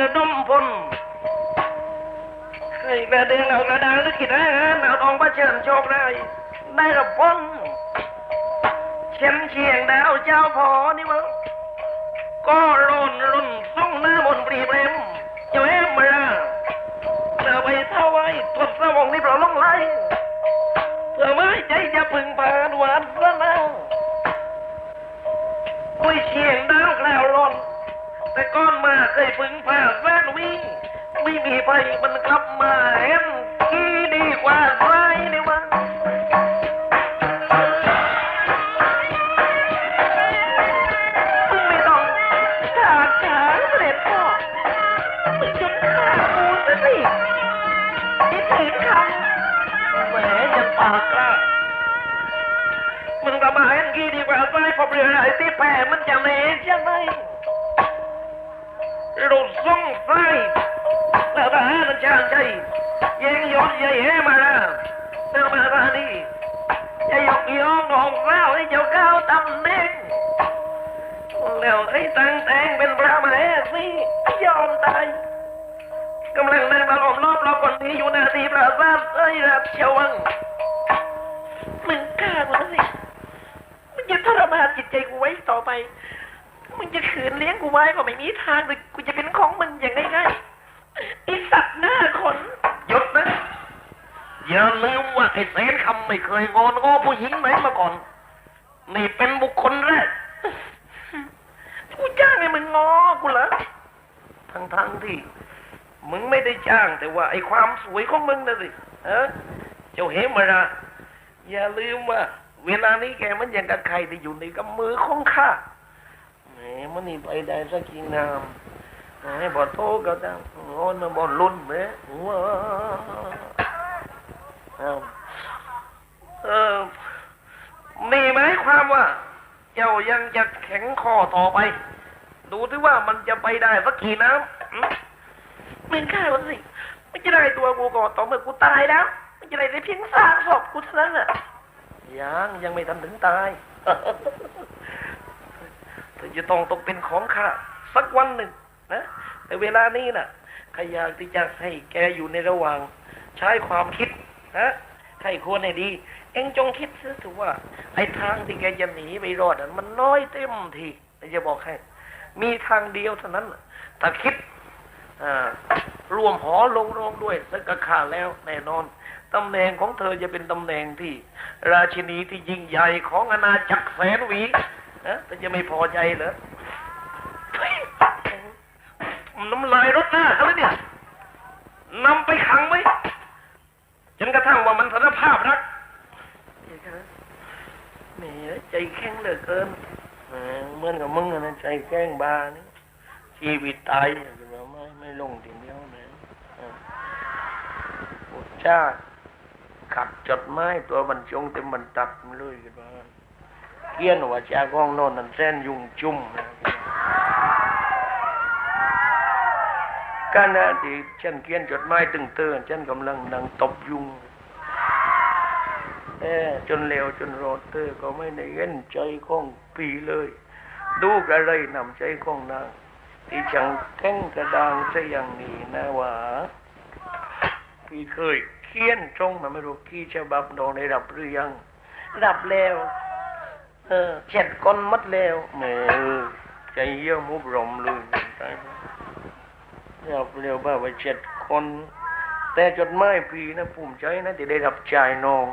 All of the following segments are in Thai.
ระดมพลเคยกระเดืองเอากระดางลิขิตแรงเอาทองพระเชิญโชคได้ได้กับพ้นเชียงเชียงดาวเจ้าพอนี่วะก็โลนรุ่นส่งหน้าบนปรีเปรมเจ้าแอมมาเธอไปเท่าไว้ทดสวงนี่เปล่าล่องไล่เธอไม่ใจจะพึงพานหวานซะแล้วอุ้ยเชียงดาวกล่าว แต่ก้อนมาเคยพึงพาแฟนวิ่ง ไม่มีไฟมันกลับมาเห็นกี่ดีกว่าใครนี่วะมึงไม่ต้องขาดขาเสด็จพ่อมึงจงฆ่ากูซะสินี่ถืนคำแหมยังปากละมึงกลับมาเห็นกี่ดีกว่าใครพอเปลือไอ้ที่แผ่มันจะเห็นยังไง รถส่งไฟแล้วทหารชาญใจยิงยศใหญ่แห่มาแล้วเมื่อมาทานี่จะยกยองของเฝ้าให้เจ้าก้าวตำแหน่งแล้วไอ้ตั้งแต่งเป็นพระมเหสียอมตายกำลังนั่งตลอมรอบรอบคนนี้อยู่นาทีประสาทเอ้ยรับเชวังมึงกล้ากูสิมึงจะทรมานจิตใจกูไว้ต่อไปมึงจะขืนเลี้ยงกูไว้ก็ไม่มีทางเลยกูจะ ของมึงอย่างง่ายๆไอสัตว์หน้าขนหยุดนะ อย่าลืมว่าไอ้เสนคำไม่เคยงอนงอผู้หญิงไหนมาก่อน นี่เป็นบุคคลแรก กูจ้างให้มึงงอกูเหรอ ทั้งทั้งๆที่ มึงไม่ได้จ้าง แต่ว่าไอ้ความสวยของมึงนะสิเออเจ้าเหมราอย่าลืมว่า เวลานี้แกมันอย่างกับใครที่อยู่ในกำมือของข้าแหมมันนี่ไปได้สักกี่น้ำ ให้บอโทก็ได้โอ้ยมันบอลุ่นไหมว้าเอาเออนี่หมายความว่า เจ้ายังจะแข็งคอต่อไป ดูที่ว่ามันจะไปได้สักกี่น้ำอืมมึงฆ่ามันสิมันจะได้ตัวกูก่อนต่อเมื่อกูตายแล้วมันจะได้ได้เพียงสร้างศพกูเท่านั้นน่ะยังยังไม่ทันถึงตายเธอจะต้องตกเป็นของข้าสักวันหนึ่ง นะ แต่เวลานี้น่ะข้าอยากที่จะให้แกอยู่ในระหว่าง ใช้ความคิดนะให้ควรให้ดี เองจงคิดซะถือว่า ไอ้ทางที่แกจะหนีไปรอดนั้นมันน้อยเต็มทีจะบอกให้ มีทางเดียวเท่านั้นถ้าคิดรวมหอลงโรงด้วยสักขาแล้วแน่นอนตำแหน่งของเธอจะเป็นตำแหน่งที่ ราชินีที่ยิ่งใหญ่ของอาณาจักรแสนวีนะแต่จะไม่พอใจเหรอ น้ำลายรถหน้าเขาเลยเนี่ยนำไปขังไว้จนกระทั่งว่ามันสารภาพรักแหมใจแข็งเหลือเกินเหมือนกับมึงนะใจแข็งบานี่ชีวิตตายอย่างเดียวไม่ไม่ลงทีเดียวนะอ่าอุจจาขัดจดไม้ตัวบรรจงเต็มบรรทัดมันเลยกันบ้างเกี้ยนว่าจาก้องโน่นนั่นแส้นยุงจุ่มนะ การนาที่ฉันเขียนจดหมายตึงเตือนฉันกำลังนั่งตบยุงเออจนเร็วจนรดเตอร์ก็ไม่ได้เห็นใจของปีเลย ดูกระไรนำใจของนางที่จังแข้งกระดางซะอย่างนี้นะว่าพี่เคยเขียนตรงมาไม่รู้กี่ฉบับดองได้รับหรือยัง รับแล้ว เออเจ็ดคนมัดแล้วแม่เอใจเยี่ยมมุบรมเลย เรับเร็วบ้าไปเจ็ดคน แต่จดหมายปีนะภูมิใจนะที่ได้รับจ่ายน้อง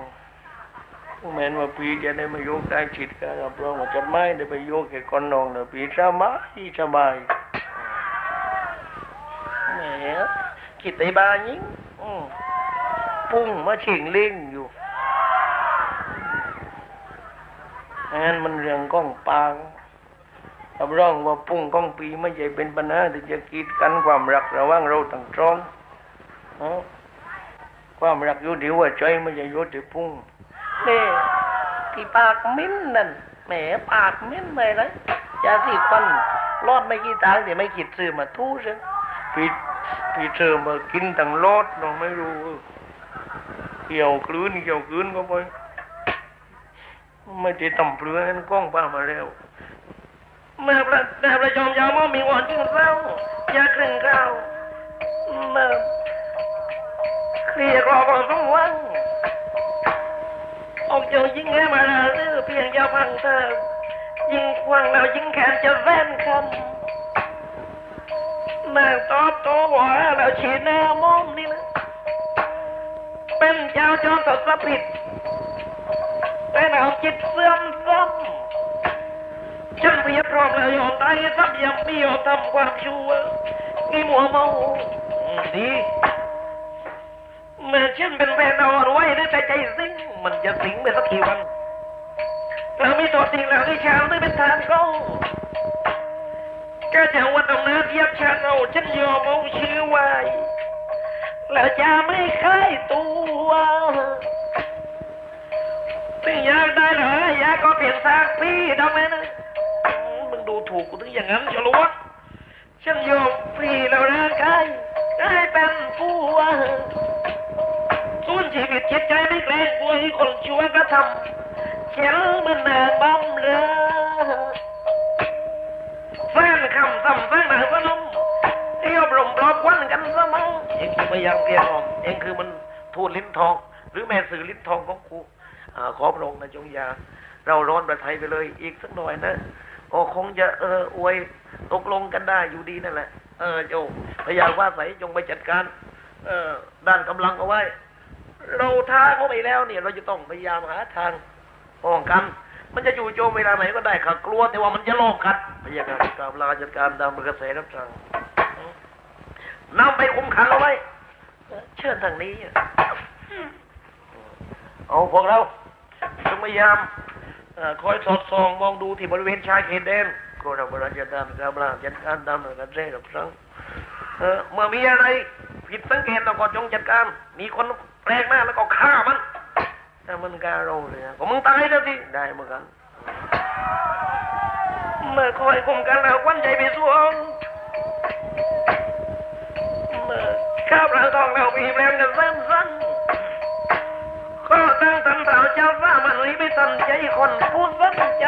แม้นว่าปีจะได้มาโยกได้จิตก็รับรองว่าจดหมายได้ไปโยกแก่คนน้องเนะปีสบายสบายแหมคิดไอ้บายิงอืมปุ้งมาฉิงเล่งอยู่งั้นมันเรื่องก้องปาง รับรองว่าปุ้งก้องปีไม่ใช่เป็นปัญหาที่จะกีดกันความรักระหว่างเราทั้งสองเอ้ความรักอยู่ที่หัวใจไม่ใช่อยู่ที่ปุ้งนี่ที่ปากมิ้นนั่นแหมปากมิ้นไปเลยยาสีฟันรอดไม่กี่ตังค์แต่ไม่คิดซื้อมาทู่ซะพี่พี่เธอมากินตั้งรอดน้องไม่รู้เกี่ยวคลื่นเกี่ยวคลื่นก็ไปไม่ได้ต่ำเปลือนั้นกล้องป้ามาแล้ว เมื่อประเมื่อประชมยามอมีวันจึงเศร้ายาครึ่งเข้าเมื่อเคลียร์กรอบของสมหวังออกเจ้ายิงให้มาล้วซื้อเพียงย่าฟังเธอยิงควงแล้วยิงแขนจะแว่นคำนางตอบโตว่าแล้วฉีดหน้ามอมนี่นะเป็นเจ้าจอมตดสะผิดแต่หนาวจิตเสื่อมซ้ำ ฉันเพียบพร้อมแล้วยอมตายซ้ำยังไม่ยอมทำความชั่วนี่มัวเมาอืมดีเมื่อฉันเป็นแฟนเอาไว้ได้แต่ใจสิงมันจะสิงไปสักกี่วันเราไม่ตัวจริงแล้วที่ชาวไม่เป็นทางก็ก็จะวันอำนาจเยียบฉันเอาฉันยอมเอาชื่อไว้แล้วจะไม่เคยตัวถึงอยากได้เหรออยากก็เปลี่ยนทางพี่ทำไมนะอืมมึงดู ถูกกูถึงอย่างนั้นเฉลวะฉันยอมพี่แล้วร่างกายได้เป็นผู้ว่าส่วนชีวิตจิตใจไม่เกรงกลัวให้คนชั่วกระทำเขียนมันนางบ้ำเรือแฟนคำซ้ำแฟนหนังสนมเที่ยวปลมปลอบควันกันเสมอเองคือพยายามเกลียดออมเองคือมันทูตลิ้นทอง หรือแม่สื่อลิ้นทองของกูอขอพระองค์นะจงอยา เราร้อนประไทยไปเลยอีกสักหน่อยนะ ก็คงจะเอออวยตกลงกันได้อยู่ดีนั่นแหละ เออโจพยายว่าใสจงไปจัดการ เออด้านกำลังเอาไว้ เราท้าเขาไปแล้วเนี่ย เราจะต้องพยายามหาทางป้องกัน มันจะอยู่โจมเวลาไหนก็ได้ค่ะกลัวแต่ว่ามันจะลอบกัดพยากรกำลาจัดการตามกระแสรับสั่งนำไปคุมขังเอาไว้เชิญทางนี้ เอาพวกเราจงพยายาม คอยสอดส่องมองดูที่บริเวณชายเขตแดนก็เราบริจาคการกำลังจัดการตามกันเร่รับสั่งเมื่อมีอะไรผิดสังเกตเราก็จงจัดการ มีคนแปลกหน้าแล้วก็ฆ่ามันถ้ามันกล้าเราเลยนะก็มึงตายแล้วสิได้เหมือนกันเมื่อคอยคุมกันแล้วควันใจไปสวงเมื่อข้าวปลาทองเรามีแรงกันสั้นสั้นๆ ก็ตั้งตันเต่าเจ้าฟ้ามันนี้ไม่ตันใจคนพูดสั้นใจ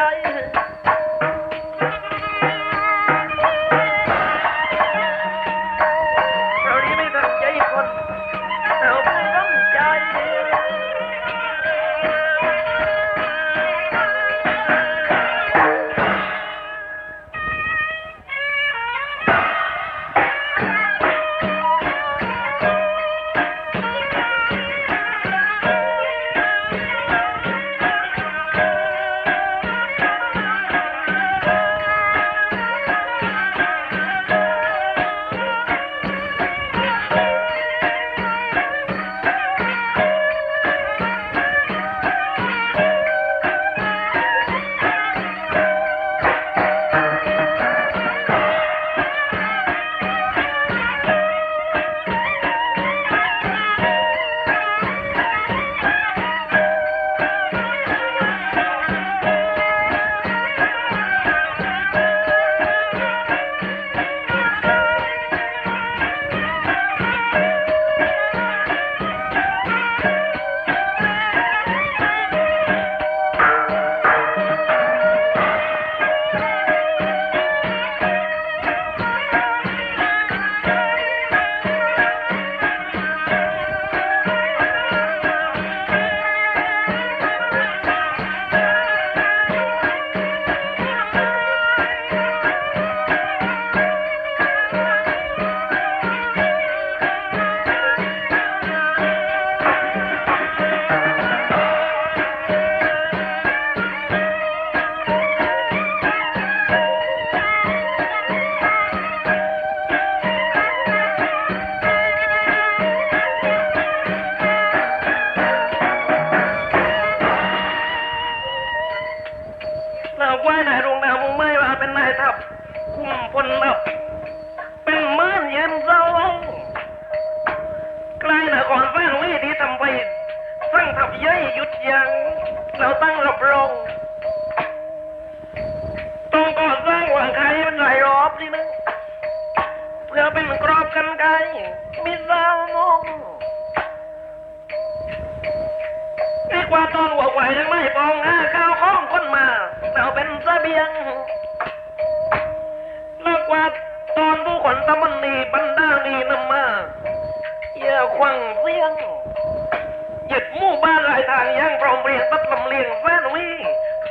านยทางย่างพร้อมเรียงตัดลำเลียงแฟนวิ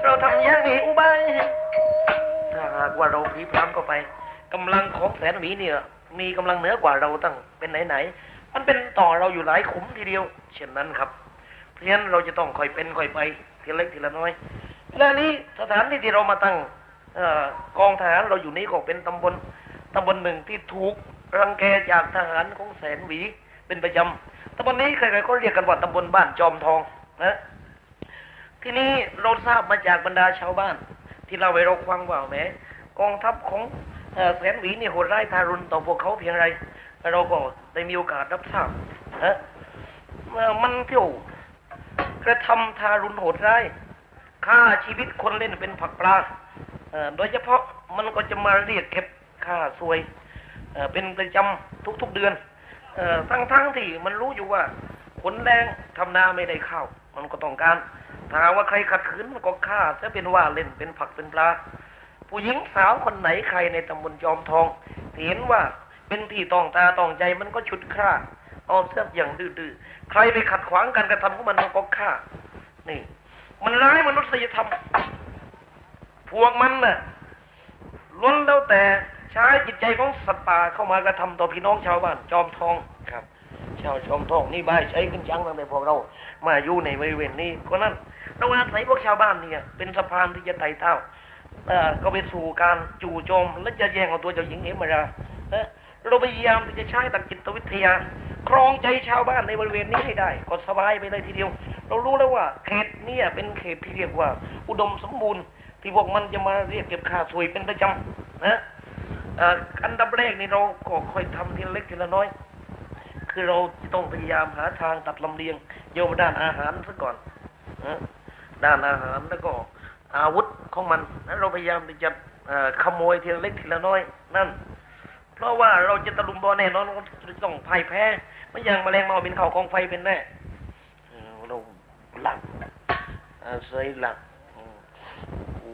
เราทำอย่างนี้อุบายถ้าหากว่าเราพลีพร้ำเข้าไปกำลังของแสนหวีเนี่ย มีกำลังเหนือกว่าเราตั้งเป็นไหนๆมันเป็นต่อเราอยู่หลายขุมทีเดียว เช่นนั้นครับ เพราะฉะนั้นเราจะต้องค่อยเป็นค่อยไปทีละเล็กทีละน้อย และนี้สถานที่ที่เรามาตั้งอกองทหารเราอยู่นี้ก็เป็นตำบลตำบลหนึ่งที่ถูกรังแกจากทหารของแสนหวีเป็นประจำตำบลนี้ใครๆก็เรียกกันว่าตำบลบ้านจอมทอง นะทีนี้เราทราบมาจากบรรดาชาวบ้าน ที่เราไปเราฟังว่าแหมกองทัพของแสนหวีนี่โหดร้ายทารุณต่อพวกเขาเพียงไรเราก็ได้มีโอกาสรับทราบนะมันเที่ยวกระทำทารุณโหดร้ายฆ่าชีวิตคนเล่นเป็นผักปลาโดยเฉพาะมันก็จะมาเรียกเก็บค่าสวยเป็นประจำทุกๆเดือนอทั้งๆที่มันรู้อยู่ว่าผลแรงทำนาไม่ได้ข้าว มันก็ต้องการ ถ้าว่าใครขัดขืนมันก็ฆ่าจะเป็นว่าเล่นเป็นผักเป็นปลา ผู้หญิงสาวคนไหนใครในตำบลจอมทองเห็นว่าเป็นที่ต้องตาต้องใจมันก็ฉุดฆ่าเอาเสียอย่างดื้อๆ ใครไปขัดขวางการกระทำของมันมันก็ฆ่า นี่ มันร้ายมนุษยธรรม พวกมันน่ะล้วนแล้วแต่ใช้จิตใจของสัตว์ป่าเข้ามากระทำต่อพี่น้องชาวบ้านจอมทองครับ ชาวจอมทองนี่บ้ายใช้ขึ้นจังตั้งแต่พวกเรา มาอยู่ในบริเวณนี้ก็นั้นเราอาศัยพวกชาวบ้านเนี่ย เป็นสะพานที่จะไต่เท้าเอ่อก็ไปสู่การจู่โจมและจะแย่งเอาตัวเจ้าหญิงเอมราเอ้อเราพยายามที่จะใช้ตักจิตวิทยา ครองใจชาวบ้านในบริเวณนี้ให้ได้ก็สบายไปเลยทีเดียว เรารู้แล้วว่าเขตเนี่ยเป็นเขตที่เรียกว่า อุดมสมบูรณ์ที่พวกมันจะมาเรียกเก็บค่าสวยเป็นประจำนะอันดับแรกนี่เราก็ค่อยทำทีละเล็กทีละน้อย คือเราต้องพยายามหาทางตัดลำเลียงโยมด้านอาหารซะก่อนด้านอาหารแล้วก็อาวุธของมันนะเราพยายามที่จะขโมยทีละเล็กทีละน้อย นั่น เพราะว่าเราจะตะลุมบอลแน่นอนเราต้องพ่ายแพ้ไม่อย่างแมลงเมาบินเข้ากองไฟเป็นแน่เราหลักอาศัยหลักอืมกู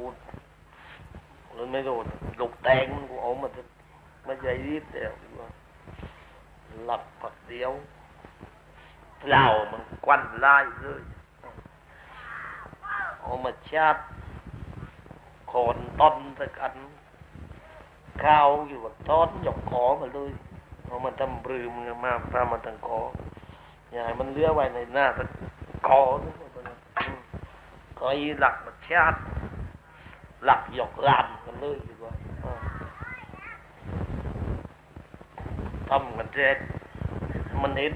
เราไม่โดนหลกแตงมันกูเอามาจะมาใหญ่รีบแต่ว่า หลับผักเดียวเหล่ามันกวันลายเลยเอามาชาดโคนต้นตะกันข้าวอยู่กับต้นหยกคอมาเลยเอามาทำบรือมือมาพามาตั้งคออย่าให้มันเลื้อไว้ในหน้าตะคอนึกว่าตัวนั้นอืมก็อีหลักมาชาดหลักหยกลานกันเลยดีกว่าอ่า ทำกันเสร็จมันเห็น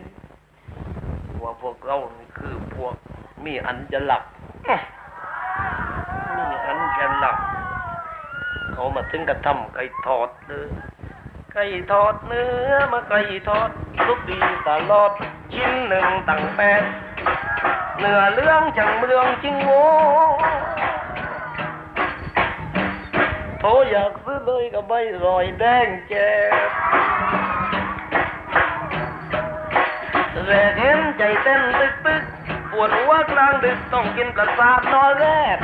ว่าพวกเรานี่คือพวกมีอันจะหลักมีอันจะหลัก เขามาถึงกระทำไก่ทอดเนื้อไก่ทอดเนื้อมาไก่ทอดทุกดีตลอดชิ้นหนึ่งตั้งแปดเนื้อเรื่องจังเมืองจริงโง่โทอยากซื้อเลยก็ไม่รอยแดงแจ๊บ แรกเห็นใจเต้นตึกตึกปวดหัวกลางดึกต้องกินประสาทนอนแรก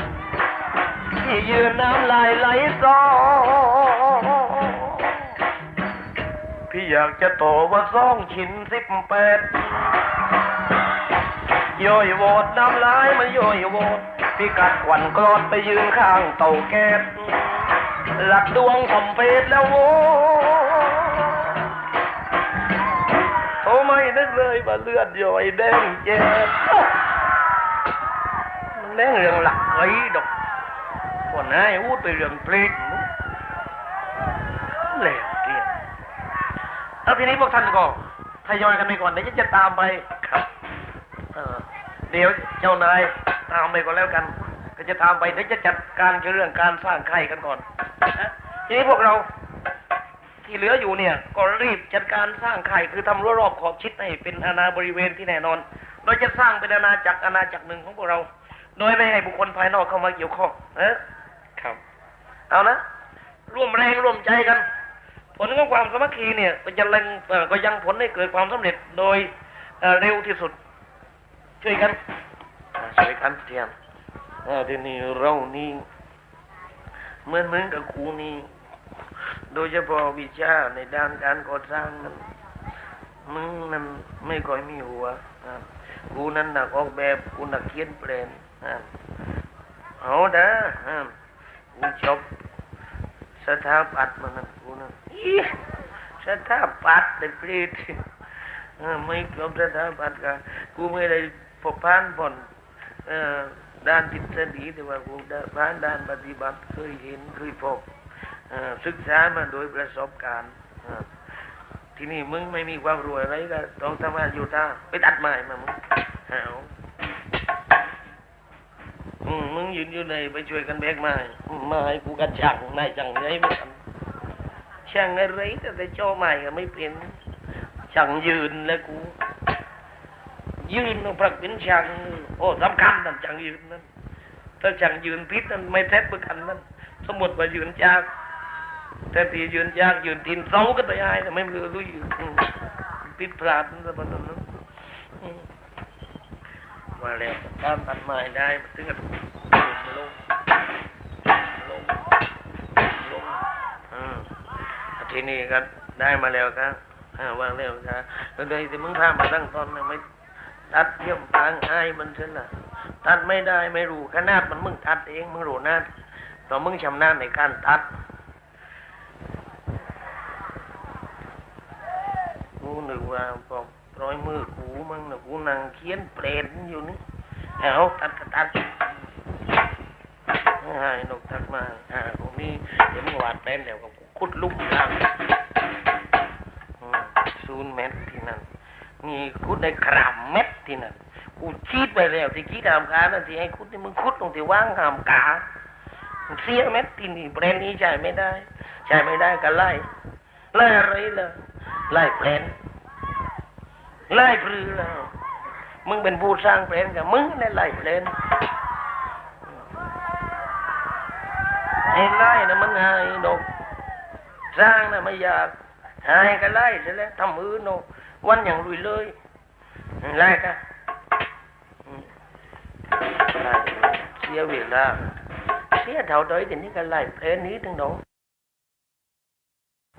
ที่ยืนน้ำลายไหลซอพี่อยากจะโตว่าซ่องชิ้นสิบแปดย่อยโหวดน้ำลายมันย่อยโหวดพี่กัดขวัญกรอดไปยืนข้างเตาแก๊สหลักดวงสมเพชแล้วโว้ เลยว่าเลือดย่อยแดงเจ็บมันแดงเรื่องหลักไอ้ดอกคนนายพูดไปเรื่องเพลงแล้วเกียแล้วทีนี้พวกท่านก็ทยอยกันไปก่อนเดี๋ยวจะตามไปครับเออเดี๋ยวเจ้านายตามไปก่อนแล้วกัน ก็จะตามไปเดี๋ยวจะจัดการเรื่องการสร้างไข่กันก่อนทีนี้พวกเรา ที่เหลืออยู่เนี่ย ก็รีบจัดการสร้างไข่คือทำรั้วรอบขอบชิดให้เป็นอาณาบริเวณที่แน่นอนโดยจะสร้างเป็นอาณาจักรอาณาจักรหนึ่งของพวกเรา โดยไม่ให้บุคคลภายนอกเข้ามาเกี่ยวข้องเออครับ เอานะร่วมแรงร่วมใจกัน ผลของความสามัคคีเนี่ยก็จะเล็งเอ่อก็ยังผลให้เกิดความสำเร็จโดยเอ่อเร็วที่สุด ช่วยกันอ่าช่วยกันเทียนเออทีนี้เรานี่เหมือนเหมือนกับครูนี่ โดยเฉพาะวิชาในด้านการก่อสร้างนั้นมึงนั้นไม่ค่อยมีหัวกูนั้นหนักออกแบบกูหนักเขียนเพลงเอาเด้อกูจบสถาปัตย์มานั้นกูนั้นสถาปัตย์ได้เปรีดเออไม่จบสถาปัตย์กันกูไม่ได้พบผ่านผลเอ่อด้านทฤษฎีแต่ว่ากูได้ผ่านด้านปฏิบัติเคยเห็นเคยพบ ศึกษามาโดยประสบการณ์ที่นี่มึงไม่มีความรู้อะไรก็ต้องทำงานอยู่ท่าไปตัดไม้มามึงหาวอืมมึงยืนอยู่ในไปช่วยกันแบกไม้ไม้กูกันจังนายจังไงไม่ทันช่างอะไรแต่แต่โจไม้ก็ไม่เป็นช่างยืนแล้วกู ยืนต้องปรักเป็นช่างโอ้สำคัญนั่นช่างยืนนั่นถ้าช่างยืนพิษนั่นไม่แท้ประกันนั่นสมมติว่ายืนจาก แต่ที่ยืนจากยืนทินเสาก็ตายแต่ไม่รู้รู้อยู่อืมผิดพลาดนั่นประมาณนั้นมาแล้วตามตัดไม้ได้ถึงกับลงลงลงอืมทีนี้ก็ได้มาแล้วครับอ่าว่าแล้วครับแล้วโดยที่มึงพามาตั้งตอนไม่ตัดเยี่ยมทางให้มันเช่นน่ะตัดไม่ได้ไม่รู้ขนาดมันมึงตัดเองมึงรู้นะต่อมึงชำนาญในการตัดกูนึก ว่าบอกร้อยมือกูมึงนะกูนั่งเขียนเปรตอยู่นี่เอาตัดกตัดให้นกตัดมาอ่าตรงนี้เดี๋ยวมึงวาดแป้นเดี๋ยวก็กูขุดลุ่มทางศูนย์เมตรที่นั่นนี่ขุดได้กรัมเม็ดที่นั่นกูชีดไปแล้วที่คิดหามกานั่นที่ให้คุดที่มึงคุดตรงที่ว่างหามกาเสียเม็ดที่นี่แบรนด์นี้ใช้ไม่ได้ ใช้ไม่ได้ก็ไล่ไล่อะไรล่ะไล่แบรนด์ ไล่ปรือแล้วมึงเป็นผู้สร้างแบรนกับมึงนั่นไล่แบรนไอ้ไล่นะมันหายดอกสร้างนะไม่อยากหายก็ไล่เสร็จแล้วทำมือโนวันอย่างลุยเลยไล่กันเสียเวลาเสียเท่าใดทีนี้ก็ไล่เพลนนี้ทั้งน้อง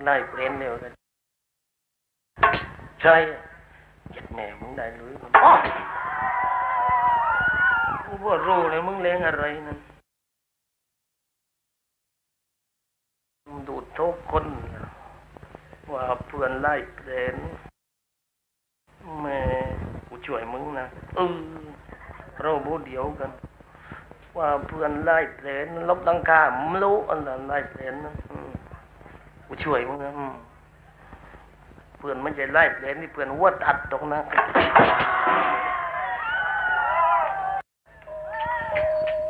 ไล่เพลนเดียวกันใช่ แม่มึงได้รู้มันกูว่ารู้เลยมึงเลี้ยงอะไรนั่นดูดทุกคน ว่าเพื่อนไล่เพลนแม่กูช่วยมึงนะเออเราบูเดียวกัน ว่าเพื่อนไล่เพลนลบตังคาไม่รู้อันนั้นไล่เพลนนะอืมกูช่วยมึงนะ เพื่อนไม่ใช่ไล่เพลนี่เพื่อนวัวตัดตรงนั้น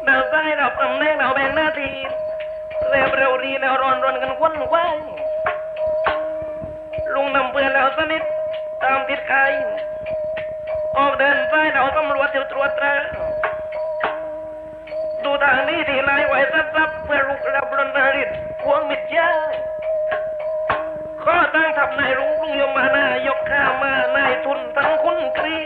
เราใต้เราตำแหน่งเราแบ่งหน้าที่เร็วเร็วรีแล้วร้อนรอนกันควันคว้ายลุงนำเพื่อนเราสนิทตามติดใครออกเดินไปเราตำรวจเที่ยวตรวจตราดูทางนี้ที่นายไหวซับซับเพื่อลุกรับบรณาริตพวงมิดยา ข้อตั้งทำนายลุงลุงยมมานายกข้ามานายทุนทั้งคุณครี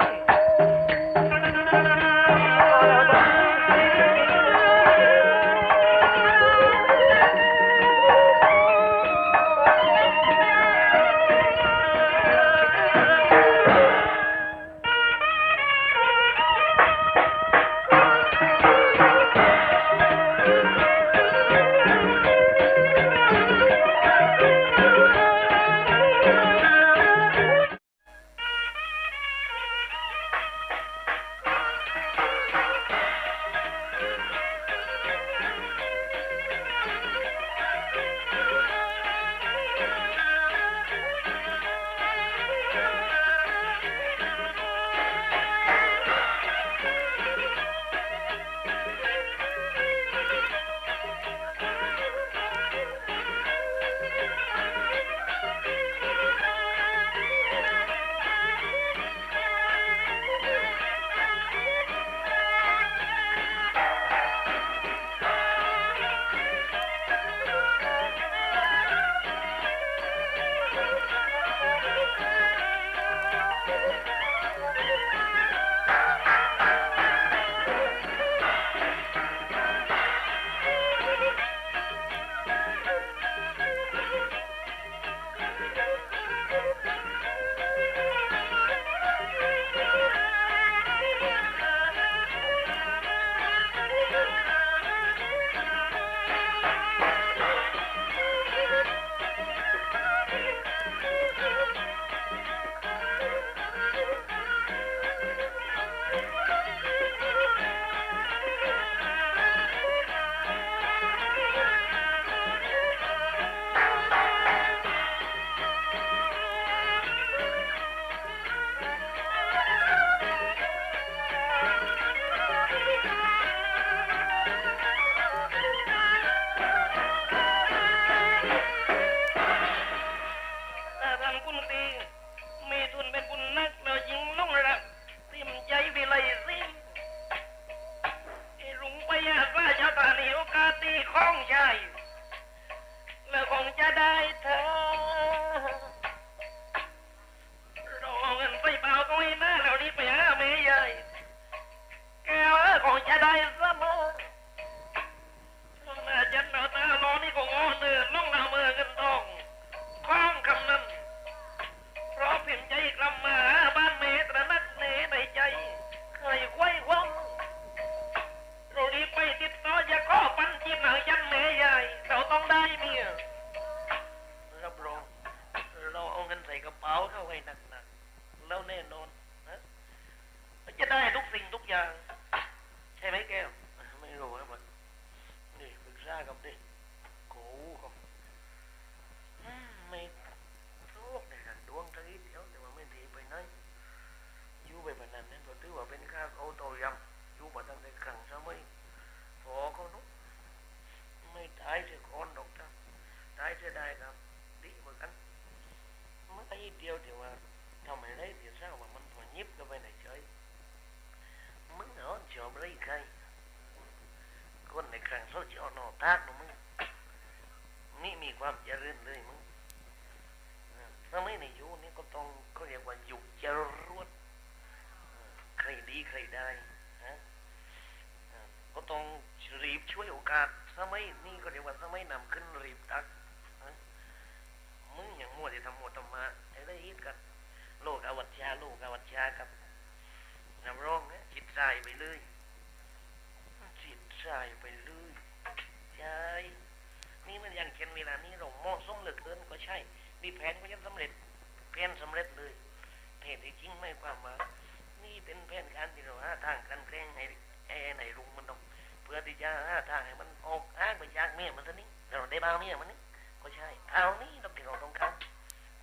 เราได้บ้างเมียมันนี่ก็ใช่ เอานี่เราที่เราต้องการ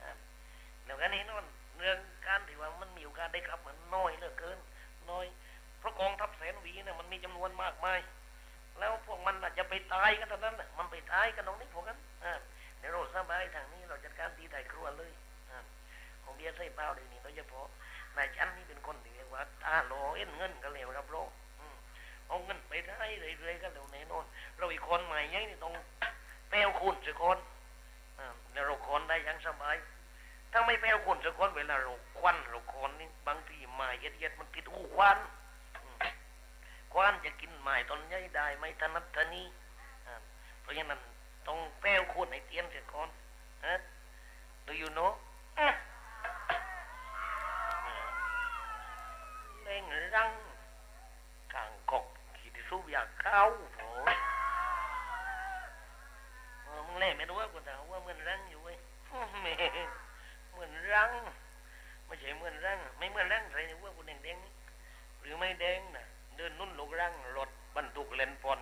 อ่าแล้วก็นี้นอนเรื่องการที่ว่ามันมีโอกาสได้กลับมันน้อยเหลือเกิน น้อย เพราะกองทัพแสนวีเนี่ยมันมีจำนวนมากมาย แล้วพวกมันอาจจะไปตายกันเท่านั้นมันไปตายกันตรงนี้พวกนั้นเดี๋ยวเราสบายทางนี้เราจัดการตีไถ่ครัวเลยอของเบียร์ใส่เปล่าเดี๋ยวนี้โดยเฉพาะนายชั้นนี่เป็นคนที่เรียกว่าตาโลเอ็นเงินกันเร็วครับโลกเอาเงินไปได้เรื่อยๆกันเร็วแน่นอนเราอีกคนใหม่ยังนี่ต้อง ลวคุณสักคนแล้วเราคนได้อยังสบาย ถ้าไม่แปลวคุณสักคนเวลาเราควันเราคนนี่บางทีไม้เย็ดเย็ดๆมันติดหูควันควันจะกินไม้ต้นใหญ่ได้ไม่ถนัดทนีอ่าเพราะฉะนั้นต้องแปลวคุณให้เตรียมสียก่อนฮะ do you know เล่งรังกางกอกขีดสูบอยากเข้าโผ เออ มึงเล่นไม่รู้ว่ากูถามว่าเหมือนรังอยู่เว้ยแหมเหมือนรังไม่ใช่เหมือนรังไม่เหมือนรังใส่ในว่ากูแดงแดงนี่หรือไม่แดงนะเดินนุ่นลูกรังรถบรรทุกเลนปอน